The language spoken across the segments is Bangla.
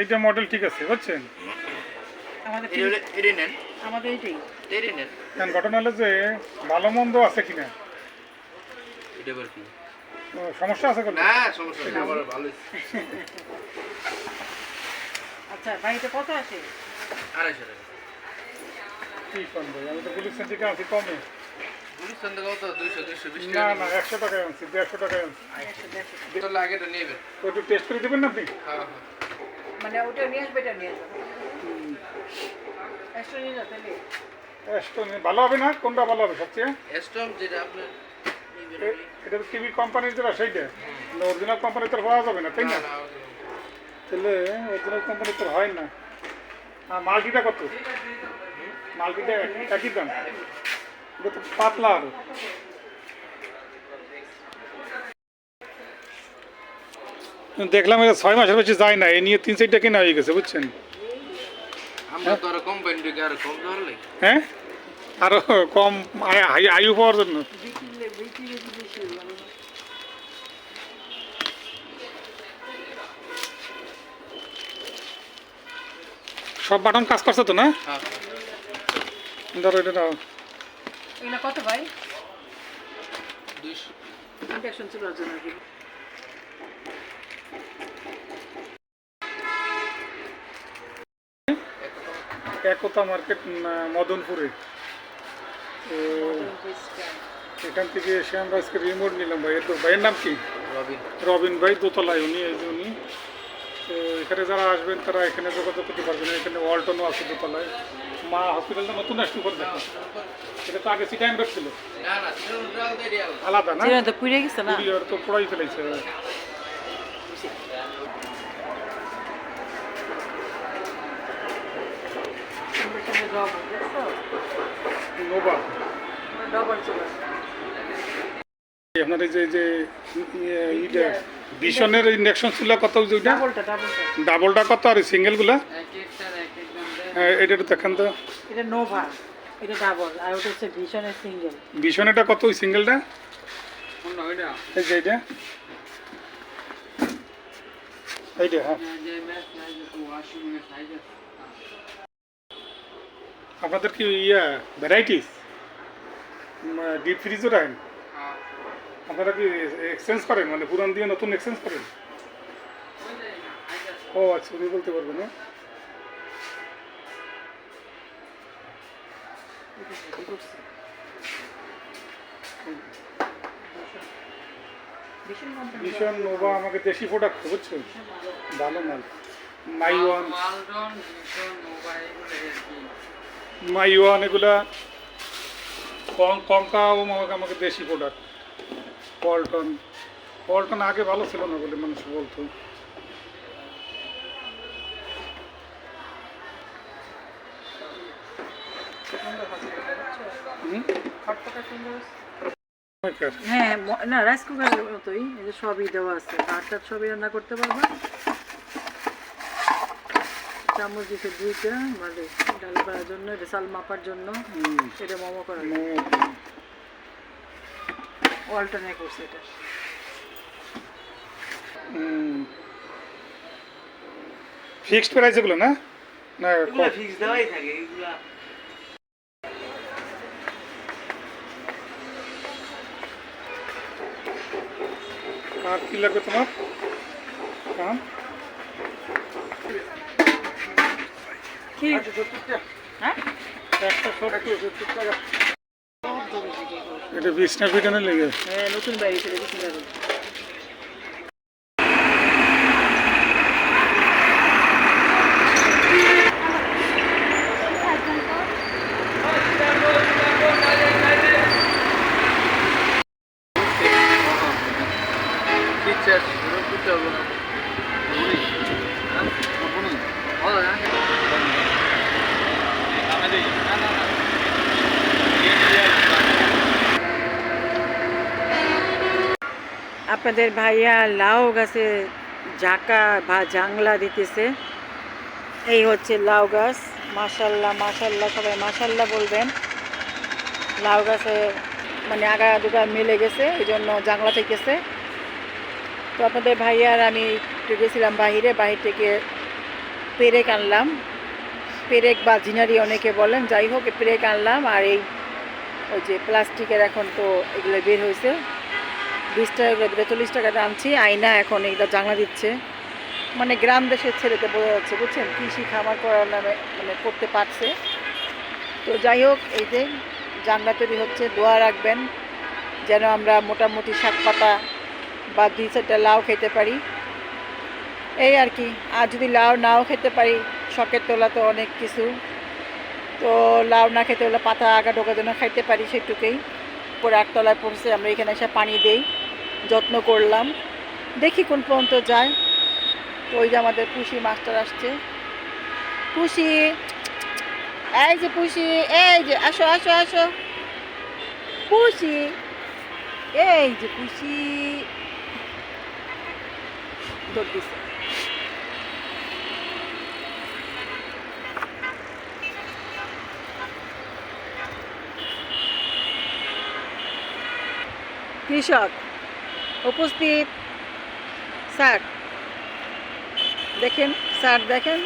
এইটা মডেল ঠিক আছে বুঝছেন? আমাদের এটা নেন। আমাদের এইটাই। এটা নেন। কারণ ঘটনা হলো যে ভালো মন্দ আছে কিনা? এটা আবার কি? সমস্যা আছে না সমস্যা নেই আমার ভালো আচ্ছা বাড়িতে কত আসে আড়াইশো টাকা। কি করব আমি তো পুলিশ থেকে আনছি কমে। কত দুইশো দুইশো বিশ না না একশো টাকায় আনছি দেড়শো টাকায় আনছি। একটু টেস্ট করে দেবেন না আপনি? হ্যাঁ হ্যাঁ। মানে ওটা নিয়ে আসবে এটা আসবে। ভালো হবে না? কোনটা ভালো হবে সবচেয়ে? স্টম যেটা আপনার এটা তো টিভি কোম্পানির যেটা সেইটা? অরিজিনাল কোম্পানির তো পাওয়া যাবে না তাই না? তাহলে অরিজিনাল কোম্পানির তো হয় না। আর মাল্টিটা কত? মাল্টিটা এক- একই দাম। এটা তো পাতলা আরও। দেখলাম এটা ছয় মাসের বেশি যায় না এ নিয়ে তিন চারটা কেনা হয়ে গেছে বুঝছেন? হ্যাঁ? আরও কম আয়- পাওয়ার জন্য। সব বাটন কাজ করছে তো না? হ্যাঁ। ধরো এটা। এগুলো কত ভাই? জন্য। একতা মার্কেট মদনপুরে। তো এখান থেকে এসে আমরা আজকে রিমোট নিলাম ভাই। তো ভাইয়ের নাম কি? রবিন। রবিন ভাই দোতলায় উনি এই উনি। তো এখানে যারা আসবেন তারা এখানে যোগাযোগ করতে পারবেন। এখানে ওয়ালটনও আছে দোতলায়। মা হসপিটালটা নতুন আসছে উপর দেখো এটা তো আগে সিটাইন ছিল। না না সেটা ডাল দিয়ে দিয়ে আলাদা। না? চিরন্ত পুড়ে গেছে না? আর তো পড়াই ফেলেছে। নোবা। আপনার এই যে যে ইটা ইন্ডাকশন কত ওইটা? ডাবলটা ডাবলটা কত? আর সিঙ্গেলগুলা এটা একটু দেখান তো। এটা নোভা এটা ডাবল আর ওটা হচ্ছে ভীষণের সিঙ্গেল ভীষণেটা কত ওই সিঙ্গেলটা এই যে এইটা। এইটা হ্যাঁ। আপনাদের কি ইয়া ভ্যারাইটিস ডিপ ফ্রিজও রাখেন হ্যাঁ। আপনারা কি এক্সচেঞ্জ করেন? মানে পুরান দিয়ে নতুন এক্সচেঞ্জ করেন? ও আচ্ছা উনি বলতে পারবেন না ভীষণ নোভা আমাকে দেশি প্রোডাক্ট বুঝছ ভালো মাল। মাই ওয়ান। মাই ওয়ান এগুলা কম কাও আমাকে আমাকে দেশি প্রোডাক্ট পল্টন। পল্টন আগে ভালো ছিল না বলে মানুষ বলতো। হ্যাঁ না রাইস কুকারের মতোই এই যে সবই দেওয়া আছে। ভাত টাত সবই রান্না করতে পারবা। চামচ দিতে দুইটা মানে ডাল করার জন্য এটা চাল মাপার জন্য এটা মোমো করার জন্য। অল্টারনেট করছে এটা। ফিক্সড প্রাইস এগুলো না? না fix দেওয়াই থাকে, এগুলা আর কি লাগবে তোমার? হ্যাঁ? কি হ্যাঁ এটা বিছনা পিটানো লেগে হ্যাঁ নতুন বাড়ি ছেড়ে দিচ্ছি আপনাদের ভাইয়া লাউ গাছে ঝাঁকা বা জাংলা দিতেছে। এই হচ্ছে লাউ গাছ। মাশাল্লাহ মাশাল্লাহ, সবাই মাশাল্লাহ বলবেন। লাউ গাছে মানে আগা দুগা মিলে গেছে এই জন্য জাংলা থেকেছে। তো আপনাদের আর আমি একটু গেছিলাম বাহিরে, বাহির থেকে পেরেক আনলাম। পেরেক বা জিনারি অনেকে বলেন, যাই হোক, পেরেক আনলাম আর এই ওই যে প্লাস্টিকের এখন তো এগুলো বের হয়েছে। বিশ টাকা দিলে চল্লিশ টাকাটা আনছি আয়না এখন এগুলো জানলা দিচ্ছে। মানে গ্রাম দেশের ছেলেতে বোঝা যাচ্ছে, বুঝছেন? কৃষি খামার করার নামে মানে করতে পারছে। তো যাই হোক, এই যে জানলা তৈরি হচ্ছে, দোয়া রাখবেন যেন আমরা মোটামুটি শাক পাতা বা দুই চারটা লাউ খেতে পারি। এই আর কি, আর যদি লাউ নাও খেতে পারি, শখের তোলা তো অনেক কিছু। তো লাউ না খেতে হলে পাতা আগা ঢোকার জন্য খাইতে পারি সেটুকুই। পরে একতলায় পড়ছে আমরা এখানে এসে পানি দেই, যত্ন করলাম। দেখি কোন পর্যন্ত যায়। তো ওই যে আমাদের পুষি মাস্টার আসছে। পুষি, এই যে পুষি, এই যে, আসো আসো আসো। পুষি, এই যে পুষি। দৌড় দিছে। কৃষক উপস্থিত। স্যার দেখেন স্যার দেখেন।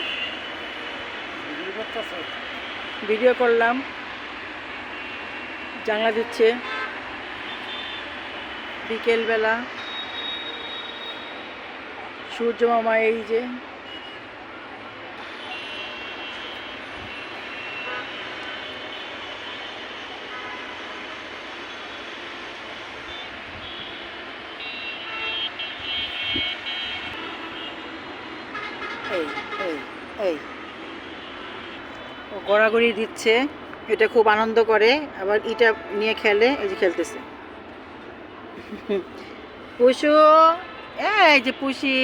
ভিডিও করলাম। জানলা দিচ্ছে। বিকেলবেলা সূর্য মামা এই যে। এই এই এই। গড়াগড়ি দিচ্ছে, এটা খুব আনন্দ করে, আবার ইটা নিয়ে খেলে, এই যে খেলতেছে। পুষু এই যে পুষি